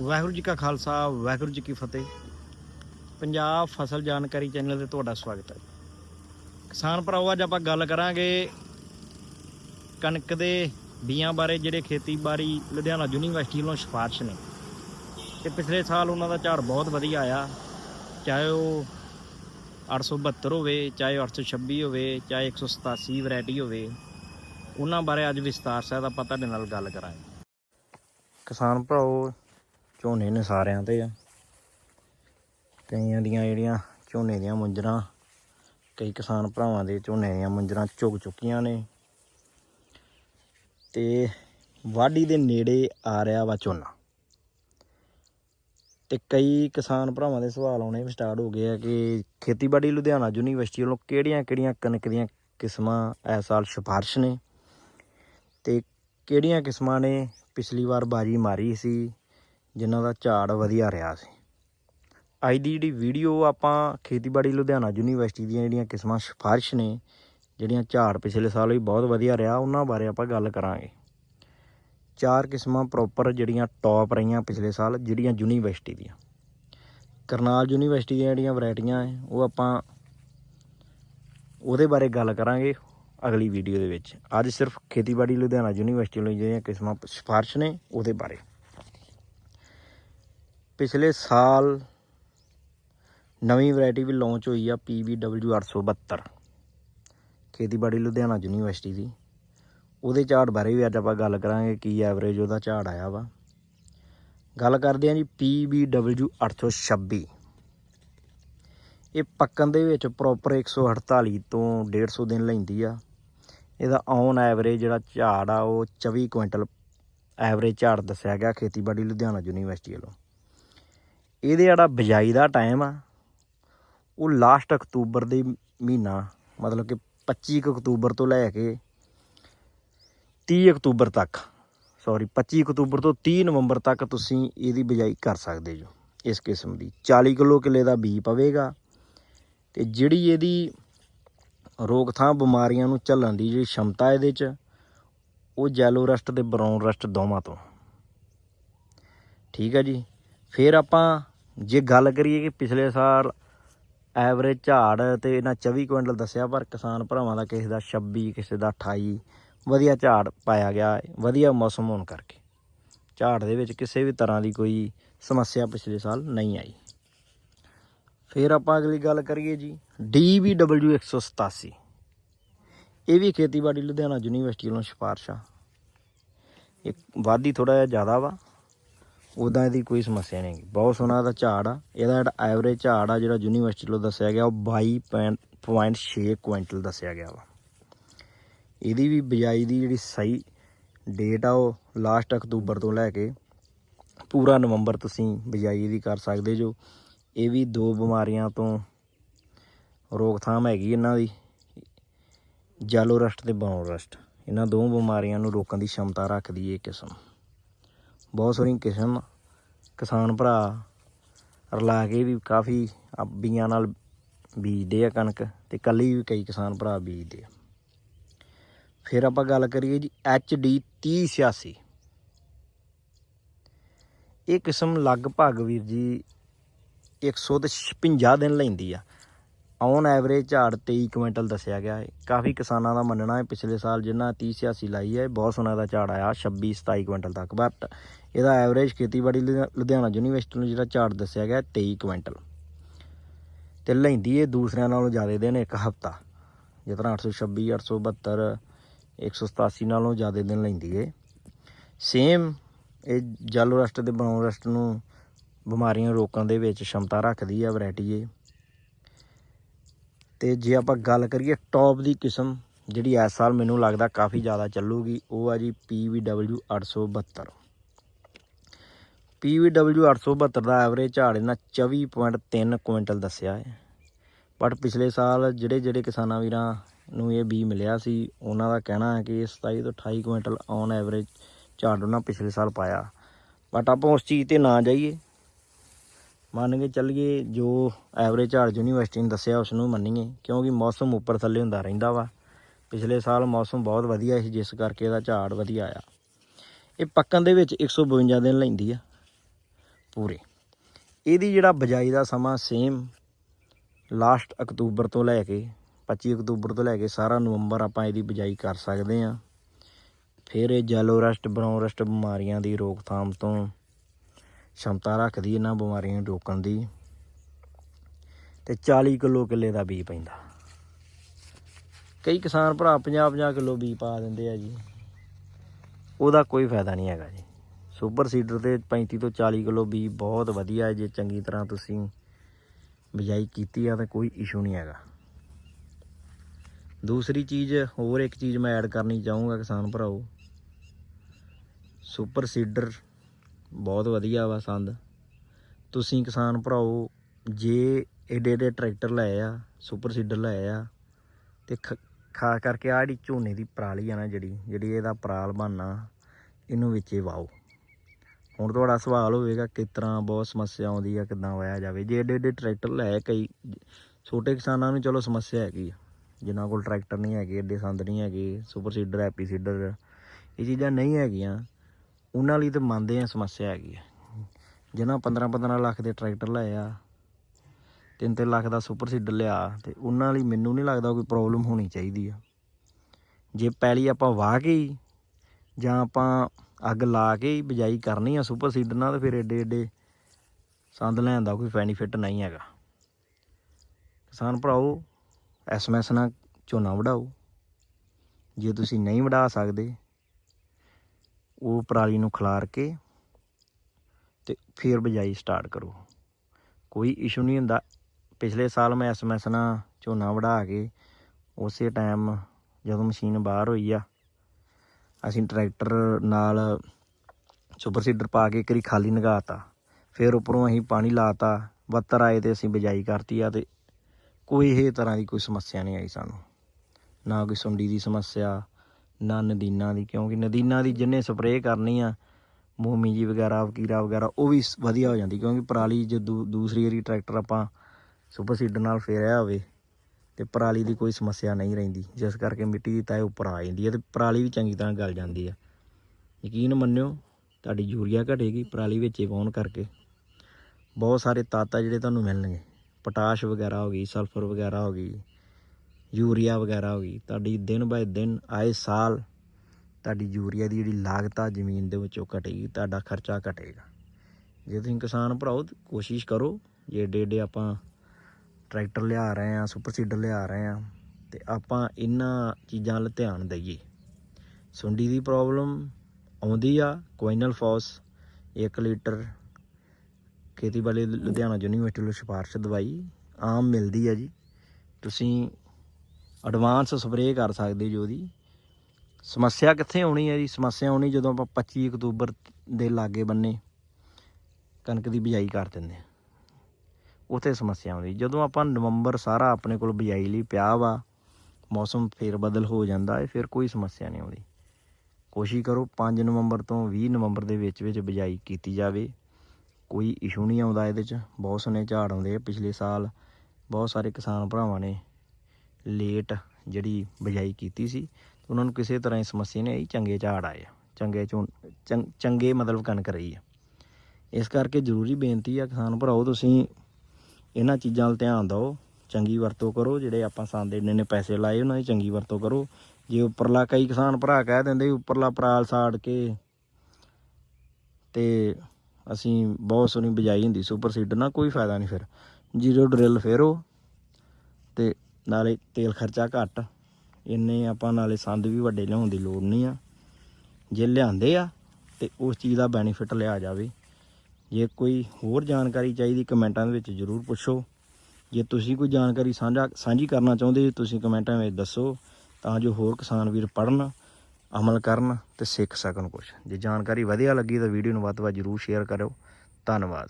ਵਾਹਿਗੁਰੂ ਜੀ ਕਾ ਖਾਲਸਾ, ਵਾਹਿਗੁਰੂ ਜੀ ਕੀ ਫਤਿਹ। ਪੰਜਾਬ ਫਸਲ ਜਾਣਕਾਰੀ ਚੈਨਲ ਤੇ ਤੁਹਾਡਾ ਸਵਾਗਤ ਹੈ। ਕਿਸਾਨ ਭਰਾਓ, ਅੱਜ ਆਪਾਂ ਗੱਲ ਕਰਾਂਗੇ ਕਣਕ ਦੇ ਬੀਆਂ ਬਾਰੇ, ਜਿਹੜੇ ਖੇਤੀਬਾੜੀ ਲੁਧਿਆਣਾ ਯੂਨੀਵਰਸਿਟੀ ਵੱਲੋਂ ਸਿਫਾਰਿਸ਼ ਨੇ। ਤੇ ਪਿਛਲੇ ਸਾਲ ਉਹਨਾਂ ਦਾ ਝਾੜ ਬਹੁਤ ਵਧੀਆ ਆਇਆ। ਚਾਹੇ ਉਹ 872 ਹੋਵੇ, ਚਾਹੇ 826 ਹੋਵੇ, ਚਾਹੇ 187 ਵੈਰਾਈਟੀ ਹੋਵੇ, ਉਹਨਾਂ ਬਾਰੇ ਅੱਜ ਵਿਸਤਾਰ ਸਹਿਤ ਆਪਾਂ ਤੁਹਾਡੇ ਨਾਲ ਗੱਲ ਕਰਾਂਗੇ। ਕਿਸਾਨ ਭਰਾਓ ਝੋਨੇ ਨੇ ਸਾਰਿਆਂ ਤੇ ਆ। ਕਈਆਂ ਦੀਆਂ ਜਿਹੜੀਆਂ ਝੋਨੇ ਦੀਆਂ ਮੁੰਜਰਾਂ, ਕਈ ਕਿਸਾਨ ਭਰਾਵਾਂ ਦੇ ਝੋਨੇ ਦੀਆਂ ਮੁੰਜਰਾਂ ਝੁਕ ਚੁੱਕੀਆਂ ਨੇ। ਤੇ ਵਾਢੀ ਦੇ ਨੇੜੇ ਆ ਰਿਹਾ ਵਾ ਝੋਨਾ। ਤੇ ਕਈ ਕਿਸਾਨ ਭਰਾਵਾਂ ਦੇ ਸਵਾਲ ਆਉਣੇ ਵੀ ਸਟਾਰਟ ਹੋ ਗਏ ਆ ਕਿ ਖੇਤੀਬਾੜੀ ਲੁਧਿਆਣਾ ਯੂਨੀਵਰਸਿਟੀ ਵੱਲੋਂ ਕਿਹੜੀਆਂ-ਕਿਹੜੀਆਂ, ਕਣਕ ਦੀਆਂ ਕਿਸਮਾਂ ਇਸ ਸਾਲ ਸਿਫਾਰਿਸ਼ ਨੇ? ਤੇ ਕਿਹੜੀਆਂ ਕਿਸਮਾਂ ਨੇ? ਪਿਛਲੀ ਵਾਰ ਬਾਜੀ ਮਾਰੀ ਸੀ। ਜਿਨ੍ਹਾਂ ਦਾ ਝਾੜ ਵਧੀਆ ਰਿਹਾ ਸੀ। ਅੱਜ ਦੀ ਜਿਹੜੀ ਵੀਡੀਓ ਆਪਾਂ ਖੇਤੀਬਾੜੀ ਲੁਧਿਆਣਾ ਯੂਨੀਵਰਸਿਟੀ ਦੀਆਂ ਜਿਹੜੀਆਂ ਕਿਸਮਾਂ ਸਿਫਾਰਿਸ਼ ਨੇ, ਜਿਹੜੀਆਂ ਝਾੜ ਪਿਛਲੇ ਸਾਲ ਵੀ ਬਹੁਤ ਵਧੀਆ ਰਿਹਾ, ਉਹਨਾਂ ਬਾਰੇ ਆਪਾਂ ਗੱਲ ਕਰਾਂਗੇ। ਚਾਰ ਕਿਸਮਾਂ ਪ੍ਰੋਪਰ ਜਿਹੜੀਆਂ ਟੌਪ ਰਹੀਆਂ ਪਿਛਲੇ ਸਾਲ ਜਿਹੜੀਆਂ ਯੂਨੀਵਰਸਿਟੀ ਦੀਆਂ। ਕਰਨਾਲ ਯੂਨੀਵਰਸਿਟੀ ਦੀਆਂ ਜਿਹੜੀਆਂ ਵੈਰਾਈਟੀਆਂ ਹੈ ਉਹ ਆਪਾਂ ਉਹਦੇ ਬਾਰੇ ਗੱਲ ਕਰਾਂਗੇ ਅਗਲੀ ਵੀਡੀਓ ਦੇ ਵਿੱਚ। ਅੱਜ ਸਿਰਫ ਖੇਤੀਬਾੜੀ ਲੁਧਿਆਣਾ ਯੂਨੀਵਰਸਿਟੀ ਲਈ ਜਿਹੜੀਆਂ ਕਿਸਮਾਂ ਸਿਫਾਰਿਸ਼ ਨੇ, ਉਹਦੇ ਬਾਰੇ। ਪਿਛਲੇ ਸਾਲ ਨਵੀਂ ਵੈਰਾਈਟੀ ਵੀ ਲਾਂਚ ਹੋਈ ਆ PBW 872 ਖੇਤੀਬਾੜੀ ਲੁਧਿਆਣਾ ਯੂਨੀਵਰਸਿਟੀ ਦੀ। ਉਹਦੇ ਝਾੜ ਬਾਰੇ ਵੀ ਅੱਜ ਆਪਾਂ ਗੱਲ ਕਰਾਂਗੇ ਕੀ ਐਵਰੇਜ ਉਹਦਾ ਝਾੜ ਆਇਆ ਵਾ। ਗੱਲ ਕਰਦੇ ਹਾਂ ਜੀ PBW 826 ਇਹ ਪੱਕਣ ਦੇ ਵਿੱਚ ਪ੍ਰੋਪਰ 148 ਤੋਂ 150 ਦਿਨ ਲੈਂਦੀ ਆ। ਇਹਦਾ ਔਨ ਐਵਰੇਜ ਜਿਹੜਾ ਝਾੜ ਆ, ਉਹ 24 ਕੁਇੰਟਲ ਐਵਰੇਜ ਝਾੜ ਦੱਸਿਆ ਗਿਆ ਖੇਤੀਬਾੜੀ ਲੁਧਿਆਣਾ ਯੂਨੀਵਰਸਿਟੀ ਵੱਲੋਂ। ਇਹਦੇ ਜਿਹੜਾ ਬਿਜਾਈ ਦਾ ਟਾਈਮ ਆ, ਉਹ ਲਾਸਟ ਅਕਤੂਬਰ ਦੇ ਮਹੀਨਾ, ਮਤਲਬ ਕਿ 25 ਕੁ ਅਕਤੂਬਰ ਤੋਂ ਲੈ ਕੇ 30 ਅਕਤੂਬਰ ਤੱਕ ਸੌਰੀ 25 ਅਕਤੂਬਰ ਤੋਂ 30 ਨਵੰਬਰ ਤੱਕ ਤੁਸੀਂ ਇਹਦੀ ਬਿਜਾਈ ਕਰ ਸਕਦੇ ਜੋ, ਇਸ ਕਿਸਮ ਦੀ। 40 ਕਿਲੋ ਕਿਲੇ ਦਾ ਬੀ ਪਵੇਗਾ ਤੇ ਜਿਹੜੀ ਇਹਦੀ ਰੋਕਥਾਮ ਬਿਮਾਰੀਆਂ ਨੂੰ ਝੱਲਣ ਦੀ ਜਿਹੜੀ ਸ਼ਮਤਾ ਇਹਦੇ 'ਚ, ਉਹ ਜੈਲੋ ਰਸਟ ਤੇ ਬਰਾਊਨ ਰਸਟ ਦੋਵਾਂ ਤੋਂ। ਠੀਕ ਹੈ ਜੀ? ਫਿਰ ਆਪਾਂ ਜੇ ਗੱਲ ਕਰੀਏ ਕਿ ਪਿਛਲੇ ਸਾਲ ਐਵਰੇਜ ਝਾੜ ਤੇ ਇਹਨਾਂ 24 ਕੁਇੰਟਲ ਦੱਸਿਆ, ਪਰ ਕਿਸਾਨ ਭਰਾਵਾਂ ਦਾ ਕਿਸੇ ਦਾ 26 ਕਿਸੇ ਦਾ 28 ਵਧੀਆ ਝਾੜ ਪਾਇਆ ਗਿਆ ਵਧੀਆ ਮੌਸਮ ਹੋਣ ਕਰਕੇ। ਝਾੜ ਦੇ ਵਿੱਚ ਕਿਸੇ ਵੀ ਤਰ੍ਹਾਂ ਦੀ ਕੋਈ ਸਮੱਸਿਆ ਪਿਛਲੇ ਸਾਲ ਨਹੀਂ ਆਈ। ਫਿਰ ਆਪਾਂ ਅਗਲੀ ਗੱਲ ਕਰੀਏ ਜੀ DBW 187 ਇਹ ਵੀ ਖੇਤੀਬਾੜੀ ਲੁਧਿਆਣਾ ਯੂਨੀਵਰਸਿਟੀ ਵੱਲੋਂ ਸਿਫਾਰਿਸ਼। ਆ ਇਹ ਵਾਧੀ ਥੋੜਾ ਜਿਹਾ ਜ਼ਿਆਦਾ ਵਾ। ਉਦਾਂ ਇਹਦੀ ਕੋਈ ਸਮੱਸਿਆ ਨਹੀਂ ਹੈਗੀ। ਬਹੁਤ ਸੋਹਣਾ ਇਹਦਾ ਝਾੜ ਆ। ਇਹਦਾ ਜਿਹੜਾ ਐਵਰੇਜ ਝਾੜ ਆ, ਜਿਹੜਾ ਯੂਨੀਵਰਸਿਟੀ ਵੱਲੋਂ ਦੱਸਿਆ ਗਿਆ, ਉਹ 22.6 ਕੁਇੰਟਲ ਦੱਸਿਆ ਗਿਆ ਵਾ। ਇਹਦੀ ਵੀ ਬਿਜਾਈ ਦੀ ਜਿਹੜੀ ਸਹੀ ਡੇਟ ਆ, ਉਹ ਲਾਸਟ ਅਕਤੂਬਰ ਤੋਂ ਲੈ ਕੇ ਪੂਰਾ ਨਵੰਬਰ ਤੁਸੀਂ ਬਿਜਾਈ ਦੀ ਕਰ ਸਕਦੇ ਜੋ। ਇਹ ਵੀ ਦੋ ਬਿਮਾਰੀਆਂ ਤੋਂ ਰੋਕਥਾਮ ਹੈਗੀ ਇਹਨਾਂ ਦੀ। ਜੈਲੋ ਰਸਟ ਤੇ ਬਰਾਊਨ ਰਸਟ ਇਹਨਾਂ ਦੋ ਬਿਮਾਰੀਆਂ ਨੂੰ ਰੋਕਣ ਦੀ ਸ਼ਮਤਾ ਰੱਖਦੀ ਇਹ ਕਿਸਮ। ਬਹੁਤ ਸੋਹਣੀ ਕਿਸਮ, ਕਿਸਾਨ ਭਰਾ ਰਲਾ ਕੇ ਵੀ ਕਾਫੀ ਬੀਆਂ ਨਾਲ ਬੀਜਦੇ ਆ ਕਣਕ ਤੇ ਕੱਲੀ ਵੀ ਕਈ ਕਿਸਾਨ ਭਰਾ ਬੀਜਦੇ ਆ। ਫਿਰ ਆਪਾਂ ਗੱਲ ਕਰੀਏ ਜੀ HD 3086 ਇਹ ਕਿਸਮ ਲਗਭਗ ਵੀਰ ਜੀ 156 ਦਿਨ ਲੈਂਦੀ ਆ। ਔਨ ਐਵਰੇਜ ਝਾੜ 23 ਕੁਇੰਟਲ ਦੱਸਿਆ ਗਿਆ ਹੈ। ਕਾਫੀ ਕਿਸਾਨਾਂ ਦਾ ਮੰਨਣਾ ਹੈ, ਪਿਛਲੇ ਸਾਲ ਜਿਨ੍ਹਾਂ 3086 ਲਾਈ ਹੈ, ਬਹੁਤ ਸੋਹਣਾ ਦਾ ਝਾੜ ਆਇਆ 26 27 ਕੁਇੰਟਲ ਤੱਕ, ਬਟ ਇਹਦਾ ਐਵਰੇਜ ਖੇਤੀਬਾੜੀ ਲੁਧਿਆ- ਲੁਧਿਆਣਾ ਯੂਨੀਵਰਸਿਟੀ ਨੂੰ ਜਿਹੜਾ ਝਾੜ ਦੱਸਿਆ ਗਿਆ 23 ਕੁਇੰਟਲ। ਤੇ ਲੈਂਦੀ ਇਹ ਦੂਸਰਿਆਂ ਨਾਲੋਂ ਜ਼ਿਆਦਾ ਦਿਨ ਇੱਕ ਹਫਤਾ। ਜਿਸ ਤਰ੍ਹਾਂ 826 872 187 ਨਾਲੋਂ ਜ਼ਿਆਦਾ ਦਿਨ ਲੈਂਦੀ ਏ। ਸੇਮ ਇਹ ਜਲ ਰਸਟ ਤੇ ਬਰਾਊਨ ਰਸਟ ਨੂੰ ਬਿਮਾਰੀਆਂ ਰੋਕਣ ਦੇ ਵਿੱਚ ਸ਼ਮਤਾ ਰੱਖਦੀ ਆ ਵੈਰਾਈਟੀ ਏ। ਤੇ ਜੇ ਆਪਾਂ ਗੱਲ ਕਰੀਏ ਟੌਪ ਦੀ ਕਿਸਮ, ਜਿਹੜੀ ਇਸ ਸਾਲ ਮੈਨੂੰ ਲੱਗਦਾ ਕਾਫੀ ਜ਼ਿਆਦਾ ਚੱਲੂਗੀ, ਉਹ ਆ ਜੀ PVW 872 PVW 872 ਦਾ ਐਵਰੇਜ ਝਾੜ ਇਹਨਾਂ 24.3 ਕੁਇੰਟਲ ਦੱਸਿਆ ਹੈ। ਬਟ ਪਿਛਲੇ ਸਾਲ ਜਿਹੜੇ ਜਿਹੜੇ ਕਿਸਾਨਾਂ ਵੀਰਾਂ ਨੂੰ ਇਹ ਬੀ ਮਿਲਿਆ ਸੀ, ਉਹਨਾਂ ਦਾ ਕਹਿਣਾ ਹੈ ਕਿ ਇਹ 27 ਤੋਂ 28 ਕੁਇੰਟਲ ਔਨ ਐਵਰੇਜ ਝਾੜ ਉਹਨਾਂ ਪਿਛਲੇ ਸਾਲ ਪਾਇਆ। ਬਟ ਆਪਾਂ ਉਸ ਚੀਜ਼ ਤੇ ਨਾ ਜਾਈਏ ਮੰਨ ਕੇ ਚੱਲੀਏ, ਜੋ ਐਵਰੇਜ ਝਾੜ ਯੂਨੀਵਰਸਿਟੀ ਨੇ ਦੱਸਿਆ ਉਸ ਨੂੰ ਮੰਨੀਏ, ਕਿਉਂਕਿ ਮੌਸਮ ਉੱਪਰ ਥੱਲੇ ਹੁੰਦਾ ਰਹਿੰਦਾ ਵਾ। ਪਿਛਲੇ ਸਾਲ ਮੌਸਮ ਬਹੁਤ ਵਧੀਆ ਸੀ, ਜਿਸ ਕਰਕੇ ਇਹਦਾ ਝਾੜ ਵਧੀਆ ਆਇਆ। ਇਹ ਪੱਕਣ ਦੇ ਵਿੱਚ 152 ਦਿਨ ਲੈਂਦੀ ਆ, ਪੂਰੇ। ਇਹਦੀ ਜਿਹੜਾ ਬਜਾਈ ਦਾ ਸਮਾਂ ਸੇਮ ਲਾਸਟ ਅਕਤੂਬਰ ਤੋਂ ਲੈ ਕੇ 25 ਅਕਤੂਬਰ ਤੋਂ ਲੈ ਕੇ ਸਾਰਾ ਨਵੰਬਰ ਆਪਾਂ ਇਹਦੀ ਬਜਾਈ ਕਰ ਸਕਦੇ ਹਾਂ ਫਿਰ ਇਹ ਜੈਲੋ ਰਸਟ ਬਰਾਊਨ ਰਸਟ ਬਿਮਾਰੀਆਂ ਦੀ ਰੋਕਥਾਮ ਤੋਂ ਸ਼ਮਤਾ ਰੱਖਦੀ ਇਹਨਾਂ ਬਿਮਾਰੀਆਂ ਨੂੰ ਰੋਕਣ ਦੀ ਤੇ 40 ਕਿਲੋ ਕਿੱਲੇ ਦਾ ਬੀਜ ਪੈਂਦਾ। ਕਈ ਕਿਸਾਨ ਭਰਾ 50 50 ਕਿਲੋ ਬੀਜ ਪਾ ਦਿੰਦੇ ਆ ਜੀ। ਉਹਦਾ ਕੋਈ ਫਾਇਦਾ ਨਹੀਂ ਹੈਗਾ ਜੀ। ਸੁਪਰ ਸੀਡਰ ਤੇ 35 ਤੋਂ 40 ਕਿਲੋ ਬੀਜ ਬਹੁਤ ਵਧੀਆ ਜੇ ਚੰਗੀ ਤਰ੍ਹਾਂ ਤੁਸੀਂ ਬਿਜਾਈ ਕੀਤੀ ਆ ਤਾਂ ਕੋਈ ਇਸ਼ੂ ਨਹੀਂ ਹੈਗਾ। ਦੂਸਰੀ ਚੀਜ਼, ਹੋਰ ਇੱਕ ਚੀਜ਼ ਮੈਂ ਐਡ ਕਰਨੀ ਚਾਹੂੰਗਾ ਕਿਸਾਨ ਭਰਾਓ। ਸੁਪਰ ਸੀਡਰ ਬਹੁਤ ਵਧੀਆ ਵਾ ਸੰਦ। ਤੁਸੀਂ ਕਿਸਾਨ ਭਰਾਓ, ਜੇ ਏਡੇ ਏਡੇ ਟਰੈਕਟਰ ਲਏ ਆ, ਸੁਪਰ ਸੀਡਰ ਲਏ ਆ, ਤੇ ਖ- ਖਾ ਕਰਕੇ ਆ ਜਿਹੜੀ ਝੋਨੇ ਦੀ ਪਰਾਲੀ ਆ ਨਾ ਜਿਹੜੀ ਜਿਹੜੀ ਇਹਦਾ ਪਰਾਲ ਬਣਨਾ, ਇਹਨੂੰ ਵਿੱਚੇ ਵਾਓ। ਹੁਣ ਤੁਹਾਡਾ ਸਵਾਲ ਹੋਵੇਗਾ ਕਿਸ ਤਰ੍ਹਾਂ ਬਹੁਤ ਸਮੱਸਿਆ ਆਉਂਦੀ ਆ, ਕਿੱਦਾਂ ਵਾਇਆ ਜਾਵੇ। ਜੇ ਏਡੇ ਏਡੇ ਟਰੈਕਟਰ ਲੈ ਕਈ ਛੋਟੇ ਕਿਸਾਨਾਂ ਨੂੰ ਚਲੋ ਸਮੱਸਿਆ ਹੈਗੀ ਆ, ਜਿਨ੍ਹਾਂ ਕੋਲ ਟਰੈਕਟਰ ਨਹੀਂ ਹੈਗੇ, ਏਡੇ ਸੰਦ ਨਹੀਂ ਹੈਗੇ, ਸੁਪਰ ਸੀਡਰ ਹੈਪੀ ਸੀਡਰ, ਇਹ ਚੀਜ਼ਾਂ ਨਹੀਂ ਹੈਗੀਆਂ। ਉਹਨਾਂ ਲਈ ਤਾਂ ਮੰਨਦੇ ਆ ਸਮੱਸਿਆ ਹੈਗੀ ਆ। ਜਿਨ੍ਹਾਂ 15 15 ਲੱਖ ਦੇ ਟਰੈਕਟਰ ਲਏ ਆ, ਤਿੰਨ ਤਿੰਨ ਲੱਖ ਦਾ ਸੁਪਰ ਸੀਡਰ ਲਿਆ, ਤੇ ਉਹਨਾਂ ਲਈ ਮੈਨੂੰ ਨਹੀਂ ਲੱਗਦਾ ਕੋਈ ਪ੍ਰੋਬਲਮ ਹੋਣੀ ਚਾਹੀਦੀ ਆ। ਜੇ ਪੈਲੀ ਆਪਾਂ ਵਾਹ ਕੇ ਹੀ, ਜਾਂ ਆਪਾਂ ਅੱਗ ਲਾ ਕੇ ਹੀ ਬਿਜਾਈ ਕਰਨੀ ਆ ਸੁਪਰ ਸੀਡਰ ਨਾਲ, ਤਾਂ ਫਿਰ ਏਡੇ ਏਡੇ ਸੰਦ ਲੈਣ ਦਾ ਕੋਈ ਬੈਨੀਫਿਟ ਨਹੀਂ ਹੈਗਾ। ਕਿਸਾਨ ਭਰਾਓ ਐਸਐਮਐਸ ਨਾਲ ਝੋਨਾ ਵਢਾਓ। ਜੇ ਤੁਸੀਂ ਨਹੀਂ ਵਢਾ ਸਕਦੇ ਉਹ ਪਰਾਲੀ ਨੂੰ ਖਿਲਾਰ ਕੇ ਤੇ ਫਿਰ ਬਿਜਾਈ ਸਟਾਰਟ ਕਰੋ। ਕੋਈ ਇਸ਼ੂ ਨਹੀਂ ਹੁੰਦਾ। ਪਿਛਲੇ ਸਾਲ ਮੈਂ ਐਸਐਮਐਸ ਨਾਲ ਝੋਨਾ ਵਢਾ ਕੇ ਉਸੇ ਟਾਈਮ ਜਦੋਂ ਮਸ਼ੀਨ ਬਾਹਰ ਹੋਈ ਆ, ਅਸੀਂ ਟਰੈਕਟਰ ਨਾਲ ਸੁਪਰ ਸੀਡਰ ਪਾ ਕੇ ਕਰੀ ਖਾਲੀ ਨਗਾਤਾ ਫਿਰ ਉੱਪਰੋਂ ਅਸੀਂ ਪਾਣੀ ਲਾਤਾ, ਬੱਤਰ ਆਏ ਤੇ ਅਸੀਂ ਬਿਜਾਈ ਕਰਤੀ ਆ ਤੇ ਕੋਈ ਇਹ ਤਰ੍ਹਾਂ ਦੀ ਕੋਈ ਸਮੱਸਿਆ ਨਹੀਂ ਆਈ ਸਾਨੂੰ। ਨਾ ਕੋਈ ਸੁੰਡੀ ਦੀ ਸਮੱਸਿਆ ਨਾ ਨਦੀਨਾਂ ਦੀ, ਕਿਉਂਕਿ ਨਦੀਨਾਂ ਦੀ ਜਿੰਨੇ ਸਪਰੇਅ ਕਰਨੀ ਆ, ਮੋਮੀ ਜੀ ਵਗੈਰਾ, ਵਕੀਰਾ ਵਗੈਰਾ, ਉਹ ਵੀ ਸ- ਵਧੀਆ ਹੋ ਜਾਂਦੀ, ਕਿਉਂਕਿ ਪਰਾਲੀ ਜੇ ਦੂ- ਦੂਸਰੀ ਵਾਰੀ ਟਰੈਕਟਰ ਆਪਾਂ ਸੁਪਰ ਸੀਡਰ ਨਾਲ ਫੇਰਿਆ ਹੋਵੇ ਤੇ ਪਰਾਲੀ ਦੀ ਕੋਈ ਸਮੱਸਿਆ ਨਹੀਂ ਰਹਿੰਦੀ, ਜਿਸ ਕਰਕੇ ਮਿੱਟੀ ਦੀ ਤਹਿ ਉੱਪਰ ਆ ਜਾਂਦੀ ਹੈ ਤੇ ਪਰਾਲੀ ਵੀ ਚੰਗੀ ਤਰ੍ਹਾਂ ਗਲ ਜਾਂਦੀ ਆ। ਯਕੀਨ ਮੰਨਿਓ, ਤੁਹਾਡੀ ਯੂਰੀਆ ਘਟੇਗੀ ਪਰਾਲੀ ਵਿੱਚ ਪਾਉਣ ਕਰਕੇ। ਬਹੁਤ ਸਾਰੇ ਤੱਤ ਆ ਜਿਹੜੇ ਤੁਹਾਨੂੰ ਮਿਲਣਗੇ, ਪੋਟਾਸ਼ ਵਗੈਰਾ ਹੋ ਗਈ, ਸਲਫਰ ਵਗੈਰਾ ਹੋ ਗਈ ਯੂਰੀਆ ਵਗੈਰਾ ਹੋ ਗਈ, ਤੁਹਾਡੀ ਦਿਨ ਬਾਏ ਦਿਨ, ਆਏ ਸਾਲ ਤੁਹਾਡੀ ਯੂਰੀਆ ਦੀ ਜਿਹੜੀ ਲਾਗਤ ਆ ਜ਼ਮੀਨ ਦੇ ਵਿੱਚੋਂ ਘਟੇਗੀ, ਤੁਹਾਡਾ ਖਰਚਾ ਘਟੇਗਾ। ਜੇ ਤੁਸੀਂ ਕਿਸਾਨ ਭਰਾਓ ਕੋਸ਼ਿਸ਼ ਕਰੋ, ਜੇ ਏਡੇ ਏਡੇ ਆਪਾਂ ਟਰੈਕਟਰ ਲਿਆ ਰਹੇ ਆ ਸੁਪਰ ਸੀਡਰ ਲਿਆ ਰਹੇ ਆ ਤੇ ਆਪਾਂ ਇਹਨਾਂ ਚੀਜ਼ਾਂ ਵੱਲ ਧਿਆਨ ਦਈਏ। ਸੁੰਡੀ ਦੀ ਪ੍ਰੋਬਲਮ ਆਉਂਦੀ ਆ, ਕੋਇਨਲ ਫੌਸ 1 ਲੀਟਰ ਖੇਤੀਬਾੜੀ ਲੁਧਿਆਣਾ ਯੂਨੀਵਰਸਿਟੀ ਵੱਲੋਂ ਸਿਫਾਰਿਸ਼ ਦਵਾਈ ਆਮ ਮਿਲਦੀ ਆ ਜੀ। ਤੁਸੀਂ ਐਡਵਾਂਸ ਸਪਰੇਅ ਕਰ ਸਕਦੇ ਜੋ ਦੀ ਸਮੱਸਿਆ ਕਿੱਥੇ ਆਉਣੀ ਹੈ ਜੀ? ਸਮੱਸਿਆ ਆਉਣੀ ਜਦੋਂ ਆਪਾਂ 25 ਅਕਤੂਬਰ ਦੇ ਲਾਗੇ ਬੰਨੇ, ਕਣਕ ਦੀ ਬਿਜਾਈ ਕਰ ਦਿੰਦੇ ਹਾਂ। ਉੱਥੇ ਸਮੱਸਿਆ ਆਉਂਦੀ। ਜਦੋਂ ਆਪਾਂ ਨਵੰਬਰ ਸਾਰਾ ਆਪਣੇ ਕੋਲ ਬਿਜਾਈ ਲਈ ਪਿਆ ਵਾ, ਮੌਸਮ ਫੇਰ ਬਦਲ ਹੋ ਜਾਂਦਾ ਹੈ, ਫਿਰ ਕੋਈ ਸਮੱਸਿਆ ਨਹੀਂ ਆਉਂਦੀ। ਕੋਸ਼ਿਸ਼ ਕਰੋ 5 ਨਵੰਬਰ ਤੋਂ 20 ਨਵੰਬਰ ਦੇ ਵਿੱਚ ਵਿੱਚ ਬਿਜਾਈ ਕੀਤੀ ਜਾਵੇ। ਕੋਈ ਇਸ਼ੂ ਨਹੀਂ ਆਉਂਦਾ ਇਹਦੇ 'ਚ। ਬਹੁਤ ਸੋਹਣੇ ਝਾੜ ਆਉਂਦੇ ਆ ਪਿਛਲੇ ਸਾਲ। ਬਹੁਤ ਸਾਰੇ ਕਿਸਾਨ ਭਰਾਵਾਂ ਨੇ ਲੇਟ ਜਿਹੜੀ ਬਿਜਾਈ ਕੀਤੀ ਸੀ ਉਹਨਾਂ ਨੂੰ ਕਿਸੇ ਤਰ੍ਹਾਂ ਦੀ ਸਮੱਸਿਆ ਨਹੀਂ ਆਈ, ਚੰਗੇ ਝਾੜ ਆਏ ਆ, ਚੰਗੇ ਝੋਨ, ਚੰ- ਚੰਗੇ ਮਤਲਬ ਕਣਕ ਰਹੀ ਆ। ਇਸ ਕਰਕੇ ਜ਼ਰੂਰੀ ਬੇਨਤੀ ਆ ਕਿਸਾਨ ਭਰਾਓ, ਤੁਸੀਂ ਇਹਨਾਂ ਚੀਜ਼ਾਂ ਵੱਲ ਧਿਆਨ ਦਿਓ, ਚੰਗੀ ਵਰਤੋਂ ਕਰੋ, ਜਿਹੜੇ ਆਪਾਂ ਸੰਦ ਇੰਨੇ ਨੇ ਪੈਸੇ ਲਾਏ, ਉਹਨਾਂ ਦੀ ਚੰਗੀ ਵਰਤੋਂ ਕਰੋ। ਜੇ ਉੱਪਰਲਾ ਕਈ ਕਿਸਾਨ ਭਰਾ ਕਹਿ ਦਿੰਦੇ ਉੱਪਰਲਾ ਪਰਾਲ ਸਾੜ ਕੇ ਤੇ ਅਸੀਂ ਬਹੁਤ ਸੋਹਣੀ ਬਿਜਾਈ ਹੁੰਦੀ, ਸੁਪਰ ਸੀਡਰ ਨਾਲ ਕੋਈ ਫਾਇਦਾ ਨਹੀਂ ਫਿਰ। ਜ਼ੀਰੋ ਡਰਿਲ ਫੇਰੋ ਤੇ ਨਾਲੇ ਤੇਲ ਖਰਚਾ ਘੱਟ। ਇੰਨੇ ਆਪਾਂ ਨਾਲੇ ਸੰਦ ਵੀ ਵੱਡੇ ਲਿਆਉਣ ਦੀ ਲੋੜ ਨਹੀਂ ਆ। ਜੇ ਲਿਆਂਦੇ ਆ, ਤੇ ਉਸ ਚੀਜ਼ ਦਾ ਬੈਨੀਫਿਟ ਲਿਆ ਜਾਵੇ। ਜੇ ਕੋਈ ਹੋਰ ਜਾਣਕਾਰੀ ਚਾਹੀਦੀ, ਕਮੈਂਟਾਂ ਦੇ ਵਿੱਚ ਜ਼ਰੂਰ ਪੁੱਛੋ। ਜੇ ਤੁਸੀਂ ਕੋਈ ਜਾਣਕਾਰੀ ਸਾਂਝਾ, ਸਾਂਝੀ ਕਰਨਾ ਚਾਹੁੰਦੇ ਹੋ ਤੁਸੀਂ ਕਮੈਂਟਾਂ ਵਿੱਚ ਦੱਸੋ। ਤਾਂ ਜੋ ਹੋਰ ਕਿਸਾਨ ਵੀਰ ਪੜਨ ਅਮਲ ਕਰਨ ਤੇ ਸਿੱਖ ਸਕਣ ਕੁਝ ਜੇ ਜਾਣਕਾਰੀ ਵਧੀਆ ਲੱਗੀ ਤਾਂ ਵੀਡੀਓ ਨੂੰ ਵੱਧ ਤੋਂ ਵੱਧ ਜ਼ਰੂਰ ਸ਼ੇਅਰ ਕਰਿਓ। ਧੰਨਵਾਦ।